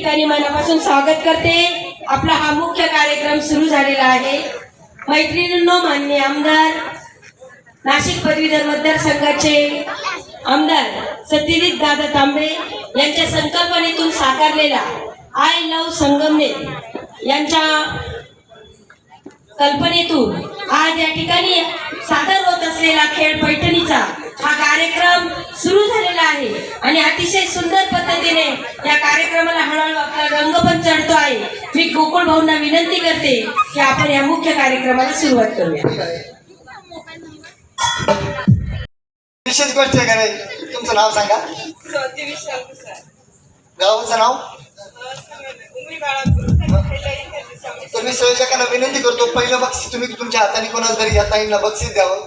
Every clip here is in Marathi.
ठिकाणी मनापासून स्वागत करते. आपला हा मुख्य कार्यक्रम सुरू झालेला आहे. मैत्रिणींनो मान्य आमदार नाशिक पदवीधर मतदारसंघाचे आमदार सत्यजित दादा तांबे यांच्या संकल्पनेतून साकारलेला आय लव्ह संगमनेर यांच्या कल्पनेतून आज या ठिकाणी सादर होत असलेला खेळ पैठणीचा हा कार्यक्रम सुरू झालेला आहे. आणि अतिशय सुंदर पद्धतीने या कार्यक्रमाला हळूहळू आपला रंग पण चढतो आहे. मी गोकुळ भाऊंना विनंती करते की आपण या मुख्य कार्यक्रमाला सुरुवात करूया. विशेष गोष्ट आहे तुमचं नाव सांगा. गावाचं नाव? तर मी संयोजकांना विनंती करतो पहिलं बक्षीस तुम्ही तुमच्या हाताने कोणाला तरी या ताईंना बक्षीस द्यावं.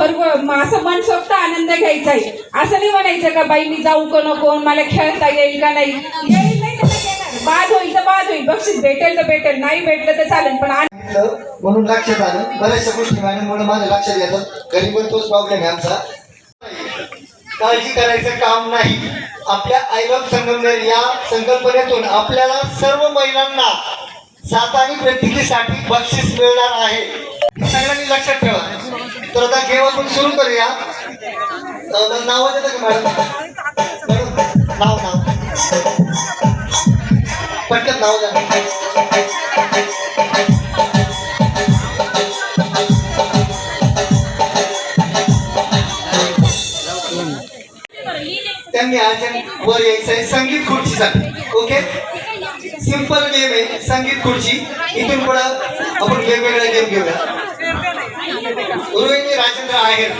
भरपूर म- असं मनसोक्त आनंद घ्यायचा आहे. असं नाही म्हणायचं का बाई मी जाऊ का नको? मला खेळता येईल का नाही? येईल नाही बाद होईल तर बाद होईल. बक्षीस भेटेल तर भेटेल नाही भेटलं तर चालेल पण म्हणून लक्षात आलं. बऱ्याचशा गोष्टी म्हणून माझ्या लक्षात येतात घरी पण तोच प्रॉब्लेम आहे आमचा. काळजी करायचं काम नाही. आपल्या आईबाप संगमनेर या संकल्पनेतून आपल्याला सर्व महिलांना सात आणि प्रतिकीसाठी बक्षीस मिळणार आहे. सगळ्यांनी लक्षात ठेवा. तर आता गेम आपण सुरू करूया. नाव देतं का मॅडम? नाव नाव. पटकन नाव द्या. त्यांनी आज वर यायचं आहे संगीत खुर्चीसाठी ओके? सिंपल गेम आहे संगीत खुर्ची. इथून पुढं आपण वेगवेगळ्या गेम घेऊया. रोहिणी राजेंद्र आहेर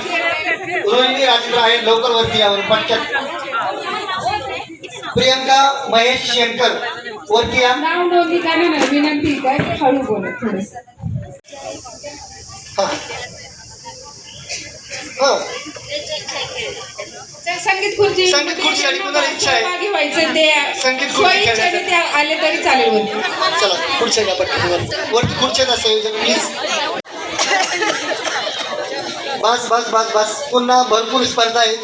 रोहिणी राजेंद्र आहेर लवकर वरती यावर पटकन. प्रियंका महेश शेंकर वरती या. नाव नोंदणी करणार विनंती काय हळू बोला थोडस. हा. संगीत खुर्ची. संगीत खुर्ची आणि कुणाला इच्छा आहे? सहभागी व्हायचं ते. संगीत खुर्ची ते आले तरी चालेल. चला खुर्च्या घ्या पटकन? वर वरती खुर्च्या संयोजन प्लीज बस बस बस बस. पुन्हा भरपूर स्पर्धा आहेत.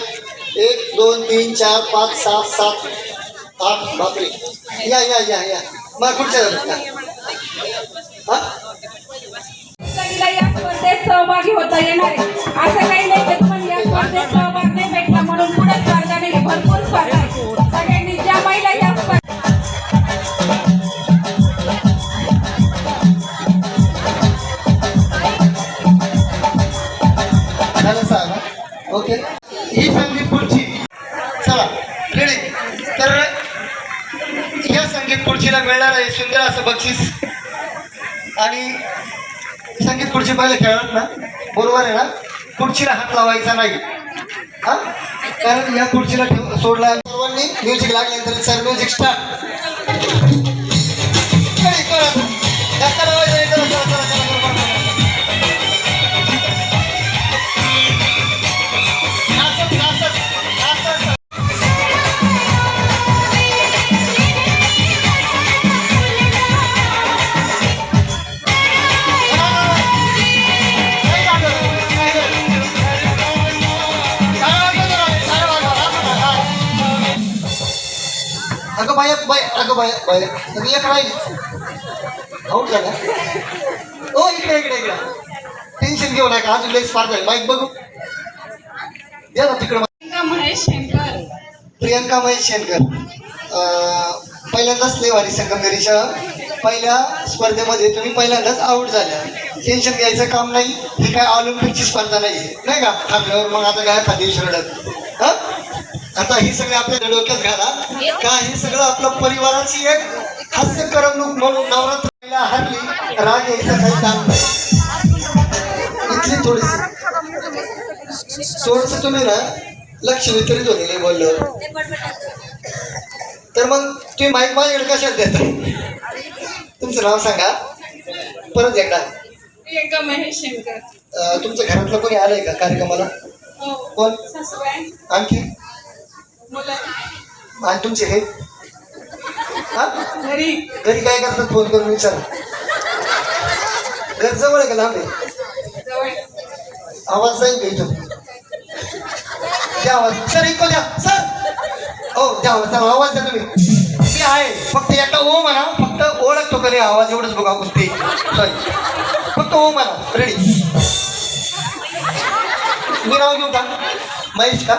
एक दोन तीन चार पाच सात सात आठ बापरे. या या या या. मग कुठच्या धरा. हा? या स्पर्धेत सहभागी होता येणार आहे. असं काही नाही. झालं सहा ओके. ही संगीत खुर्ची. चला रेडी. तर या संगीत खुर्चीला मिळणार आहे सुंदर असं बक्षीस. आणि संगीत खुर्ची पहिले खेळत ना? बरोबर आहे ना? खुर्चीला हात लावायचा नाही. हा? कारण या खुर्चीला ठेव सोडला. सर्वांनी म्युझिक लागल्यानंतर सर म्युझिक स्टार्ट अगं बाय बाय अगं बाय बाय. अगं एक राहील आऊट झाला. ओ इकडे इकडे इकडे. टेन्शन घेऊ नका. अजून लई स्पार्क आहे. माईक बघू. द्या ना तिकडे. प्रियंका महेश शंकर प्रियंका महेश शेनकर पहिल्यांदाच लेवारी संगमनेरीच्या पहिल्या स्पर्धेमध्ये तुम्ही पहिल्यांदाच आऊट झाल्या. टेन्शन घ्यायचं काम नाही. ही काय ऑलिम्पिकची स्पर्धा नाही नाही का? थांबल्यावर मग आता काय? खाली रडत हा? आता ही सगळी आपल्या डोक्यात घाला. का हे सगळं आपलं परिवाराची एक हास्य करमणूक म्हणून नवरात्र हरली राग यायचं काही काम नाही. इथली थोडीशी. थोडस तुम्ही ना लक्ष वितरित होते बोलल्यावर तर मग तुम्ही माईक माझ्याकडे कशात देता? नाव सांगा. परत एकदा. प्रियंका महेश शंकर तुमच्या घरातलं कोणी आलंय का कार्यक्रमाला? हो. कोण? आणखी? आणि तुमचे हे? हा? घरी. घरी काय करतात? फोन करून विचारा. घर जवळ आहे का लांब आहे? आवाज जाईल का इथून द्या आवाज. सर इको द्या. सर! हो द्या आवाज. द्या आवाज द्या तुम्ही. मी आहे. फक्त एकटा ओ म्हणा. फक्त ओळखतो का नाही? आवाज एवढंच बघा कुस्ती. सॉरी फक्त ओ म्हणा. रेडी मी नाव घेऊ का? महेश का?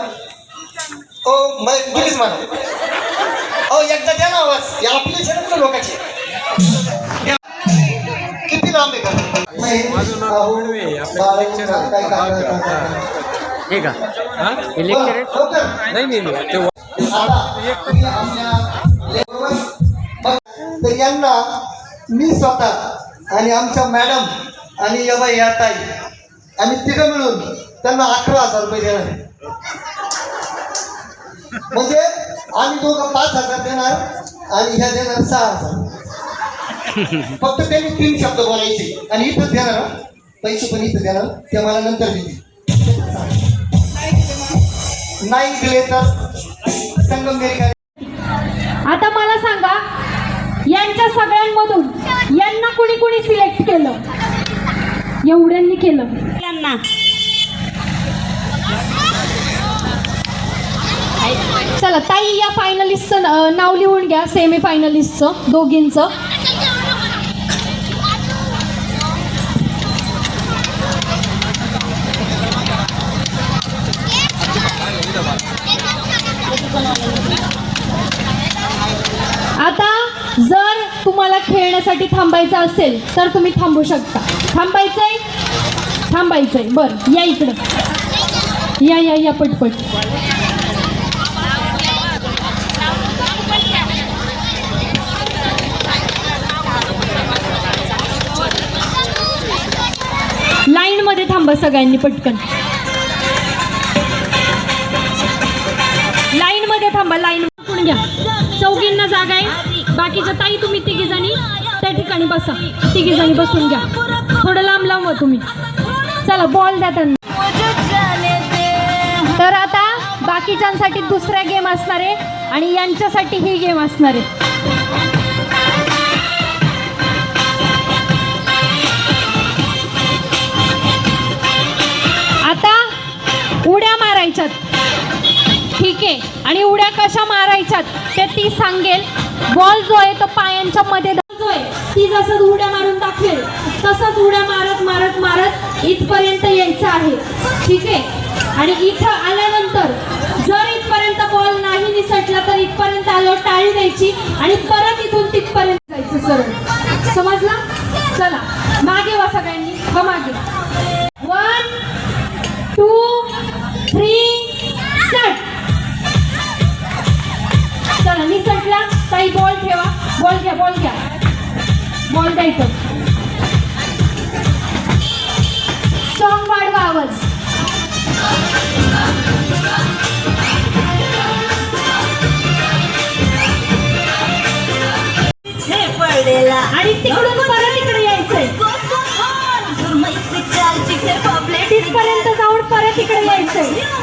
ओ महेश प्लीज म्हणा. हो एकदा द्या ना आवाज. या आपले लोकांचे. द्या. किती लांब आहे का? हे हा? नाही नाही नाही. ते तर यांना मी स्वतः आणि आमच्या मॅडम आणि यवा या ताई आम्ही तिघं मिळून त्यांना अकरा हजार रुपये देणार. म्हणजे आम्ही दोघं पाच हजार देणार आणि ह्या देणार सहा हजार. फक्त त्यांनी तीन शब्द बोलायचे. आणि इथं देणार. पैसे पण इथं देणार ते मला नंतर देतील. नाही दिले तर संगमनेरी आता मला सांगा यांच्या सगळ्यांमधून यांना कुणी कुणी सिलेक्ट केलं? एवढ्यांनी केलं यांना चला ताई या फायनलिस्टचं नाव लिहून घ्या सेमी फायनलिस्टचं दोघींचं. आता जर तुम्हाला खेळण्यासाठी थांबायचं असेल तर तुम्ही थांबू शकता. थांबायचंय? थांबायचंय. बर या इकडं. या या या पटपट. थांबा सगळ्यांनी पटकन. लाईन मध्ये थांबा लाईन पण घ्या? चौघींना जागा आहे. बाकीच्या ताई तुम्ही तिघी जणी. त्या ठिकाणी बसा. तिघी जणी बसून घ्या. थोडं लांब लांब तुम्ही. चला बॉल द्या त्यांना. तर आता बाकीच्यांसाठी दुसरा गेम असणार आहे आणि यांच्यासाठी ही गेम असणार आहे. कशा मारायच्यात ते ती सांगेल. बॉल जो आहे तो पायांच्या मध्ये जो आहे ती जसं उड्या मारून दाखवेल तसंच उड्या मारत मारत मारत इथपर्यंत यायचं आहे. ठीक आहे? आणि इथं आल्यानंतर जर इथपर्यंत बॉल नाही निसटला तर इथपर्यंत आलो टाळी द्यायची आणि परत इथून तिथपर्यंत जायचं सर समजला? चला. मागे ताई बॉल ठेवा. बॉल घ्या बॉल घ्या. बॉल द्यायचं सॉंग वाढवा आवाज आणि तिकडून परत इकडे यायचंय. तिथपर्यंत जाऊन परत इकडे यायचंय.